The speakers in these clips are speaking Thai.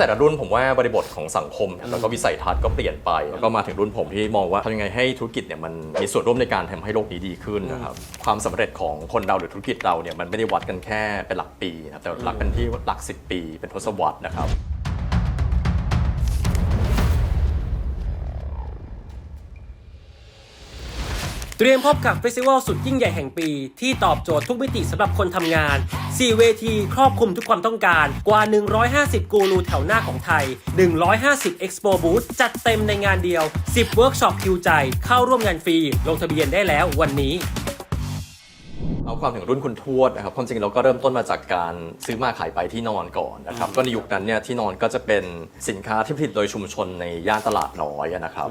แต่ละรุ่นผมว่าบริบทของสังคม แล้วก็วิสัยทัศน์ก็เปลี่ยนไป แล้วก็มาถึงรุ่นผมที่มองว่าทำยังไงให้ธุรกิจเนี่ยมันมีส่วนร่วมในการทำให้โลกนี้ดีขึ้นนะครับความสำเร็จของคนเราหรือธุรกิจเราเนี่ยมันไม่ได้วัดกันแค่เป็นหลักปีนะครับแต่วัดกันที่หลัก 10 ปี เป็นทศวรรษนะครับ เตรียมพบกับเฟสติวัลสุดยิ่งใหญ่แห่งปี ที่ตอบโจทย์ทุกมิติสำหรับคนทำงาน 4 เวทีครอบคลุมทุกความต้องการ กว่า 150 กูรูแถวหน้าของไทย 150 Expo Booth จัดเต็มในงานเดียว 10 เวิร์กช็อปคิวใจ เข้าร่วมงานฟรี ลงทะเบียนได้แล้ววันนี้เอาความถึงรุ่นคุณทวดนะครับความจริงเราก็เริ่มต้นมาจากการซื้อมาขายไปที่นอนก่อนนะครับก็ในยุคนั้นเนี่ยที่นอนก็จะเป็นสินค้าที่ผลิตโดยชุมชนในย่านตลาดน้อยอะนะครับ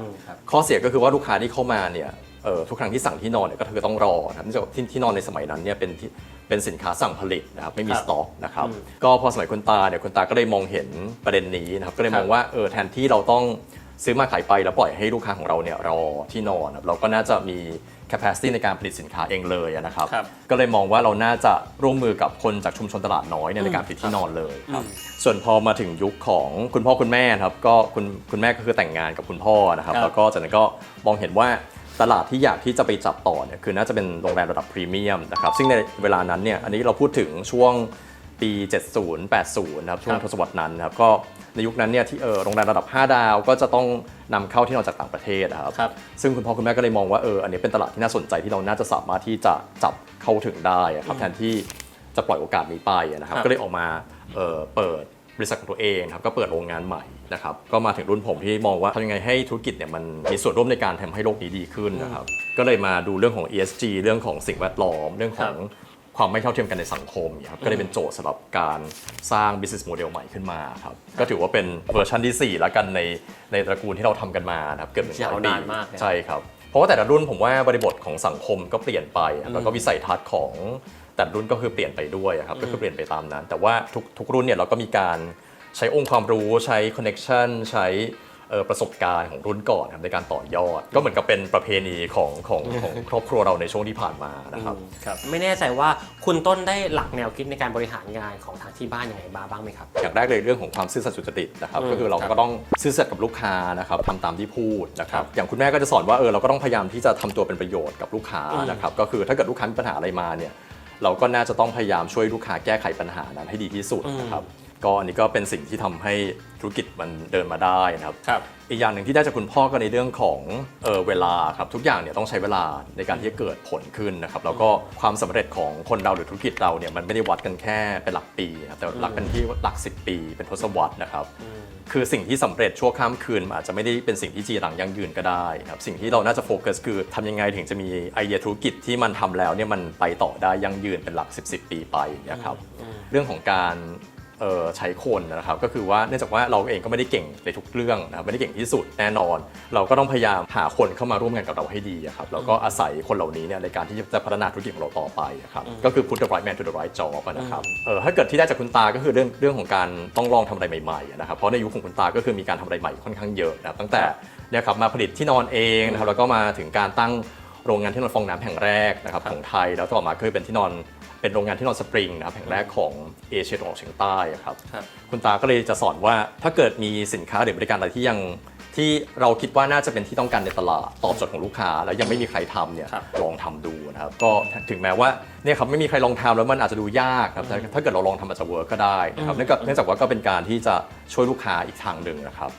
ข้อเสียก็คือว่าลูกค้าที่เข้ามาเนี่ยเอ่อ ทุกครั้งที่สั่งที่นอนเนี่ยก็คือต้องรอนะครับเนื่องจากที่ที่นอนในสมัยนั้นเนี่ยเป็นที่เป็นสินค้าสั่งผลิตนะครับไม่มีครับสต็อกนะครับก็พอสมัยคุณตาเนี่ยคุณตาก็เลยมองเห็นประเด็นนี้นะครับก็เลยมองว่าเออแทนที่เราต้องซื้อมาขายไปแล้วปล่อยให้ลูกค้าของเราเนี่ยรอที่นอนนะครับเราก็น่าจะมี capacity ในการผลิตสินค้าเองเลยอะนะครับครับ ก็เลยมองว่าเราน่าจะร่วมมือกับคนจากชุมชนตลาดน้อยเนี่ยในการผลิตที่นอนเลยครับส่วนพอมาถึงยุคของคุณพ่อคุณแม่นะครับก็คุณคุณแม่ก็คือแต่งงานกับคุณพ่อนะครับครับแล้วก็จากนั้นก็มองเห็นว่า ตลาดที่อยากที่จะไปจับต่อเนี่ยคือน่าจะเป็นโรงแรมระดับพรีเมียมนะครับซึ่งในเวลานั้นเนี่ยอันนี้เราพูดถึงช่วงปี 70 80นะครับช่วงครับทศวรรษนั้นนะครับก็ในยุคนั้นเนี่ยที่เออโรงแรมระดับ 5 ดาวก็จะต้องนำเข้าที่นอนจากต่างประเทศนะครับครับซึ่งคุณพ่อคุณแม่ก็เลยมองว่าเอออันนี้เป็นตลาดที่น่าสนใจที่เราน่าจะสามารถที่จะจับเข้าถึงได้อะครับแทนที่จะปล่อยโอกาสนี้ไปอะนะครับครับก็เลยออกมาเอ่อเปิด บริษัทของตัวเองครับก็เปิดโรงงานใหม่นะครับก็มาถึงรุ่นผมที่มองว่าทำยังไงให้ธุรกิจเนี่ยมันมีส่วนร่วมในการทำให้โลกนี้ดีขึ้นนะครับก็เลยมาดูเรื่องของ ESG เรื่องของสิ่งแวดล้อม เรื่องของความไม่เท่าเทียมกันในสังคมเนี่ยครับก็เลยเป็นโจทย์สำหรับการสร้าง business model ใหม่ขึ้นมาครับก็ถือว่าเป็นเวอร์ชันที่ 4 แล้วกันในในตระกูลที่เราทำกันมานะครับเกือบหนึ่งร้อยยาปีวนานมากเลยใช่ครับ เพราะว่าแต่ละรุ่นผมว่าบริบทของสังคมก็เปลี่ยนไป แล้วก็วิสัยทัศน์ของ แต่ละรุ่นก็คือเปลี่ยนไปด้วยอะครับก็คือเปลี่ยนไปตามนั้น แต่ว่าทุกทุกรุ่นเนี่ยเราก็มีการใช้องค์ความรู้ใช้คอนเน็ชันใช้เอ่อประสบการณ์ของรุ่นก่อนครับในการต่อยอด ก็เหมือนกับเป็นประเพณีของของของครอบครัวเราในช่วงที่ผ่านมานะครับครับ ไม่แน่ใจว่าคุณต้นได้หลักแนวคิดในการบริหารงานของทางที่บ้านยังไงบ้างบ้างไหมครับอย่างแรกเลยเรื่องของความซื่อสัตย์สุจริตนะครับอืมก็คือเราครับก็ต้องซื่อสัตย์กับลูกค้านะครับทำตามที่พูดนะครับอย่างคุณแม่ก็จะสอนว่าเออเราก็ต้องพยายามที่จะทำตัวเป็นประโยชน์กับลูกค้าอืมนะครับก็คือถ้าเกิดลูกค้ามีปัญหาอะไรมาเนี่ย เราก็น่าจะต้องพยายามช่วยลูกค้าแก้ไขปัญหานั้นให้ดีที่สุดนะครับ ก็อันนี้ก็เป็นสิ่งที่ทำให้ธุรกิจมันเดินมาได้นะครับครับอีกอย่างหนึ่งที่ได้จากคุณพ่อก็ในเรื่องของเออเวลาครับทุกอย่างเนี่ยต้องใช้เวลาในการที่จะเกิดผลขึ้นนะครับแล้วก็ความสำเร็จของคนเราหรือธุรกิจเราเนี่ยมันไม่ได้วัดกันแค่เป็นหลักปีนะครับแต่วัดกันที่หลัก 10 ปี เป็นทศวรรษนะครับคือสิ่งที่สำเร็จชั่วข้ามคืนมันอาจจะไม่ได้เป็นสิ่งที่จีรังยั่งยืนก็ได้ครับสิ่งที่เราน่าจะโฟกัสคือทำยังไงถึงจะมีไอเดียธุรกิจที่มันทำแล้วเนี่ยมันไปต่อได้ยั่งยืนเป็นหลัก 10 10 ปีไปนะครับเรื่องของการเอ่อ ใช้คนนะครับก็คือว่าเนื่องจากว่าเราเองก็ไม่ได้เก่งในทุกเรื่องนะครับไม่ได้เก่งที่สุดแน่นอน เราก็ต้องพยายามหาคนเข้ามาร่วมงานกับเราให้ดีอะครับแล้วก็อาศัยคนเหล่านี้เนี่ยในการที่จะพัฒนาธุรกิจของเราต่อไปอะครับก็คือ put the right man to the right job อะนะครับเออถ้าเกิดที่ได้จากคุณตาก็คือเรื่องเรื่องของการต้องลองทำอะไรใหม่ๆอะนะครับเพราะในยุคของคุณตาก็คือมีการทำอะไรใหม่ค่อนข้างเยอะนะครับตั้งแต่เนี่ยครับมาผลิตที่นอนเองนะครับแล้วก็มาถึงการตั้งโรงงานที่นอนฟองน้ำแห่งแรกนะครับของไทย แล้วต่อมาก็คือเป็นที่นอน เป็นโรงงานที่นอนสปริงนะครับแห่งแรกของเอเชียตะวันออกเฉียงใต้อะครับครับ คุณตาก็เลยจะสอนว่าถ้าเกิดมีสินค้าหรือบริการอะไรที่ยังที่เราคิดว่าน่าจะเป็นที่ต้องการในตลาดตอบโจทย์ของลูกค้า แล้วยังไม่มีใครทำเนี่ยครับ ลองทำดูนะครับก็ถึงแม้ว่าเนี่ยครับไม่มีใครลองทำแล้วมันอาจจะดูยากครับแต่ถ้าเกิดเราลองทำอาจจะเวิร์กก็ได้นะครับเนื่องจากเนื่องจากว่าก็เป็นการที่จะช่วยลูกค้าอีกทางหนึ่งนะครับ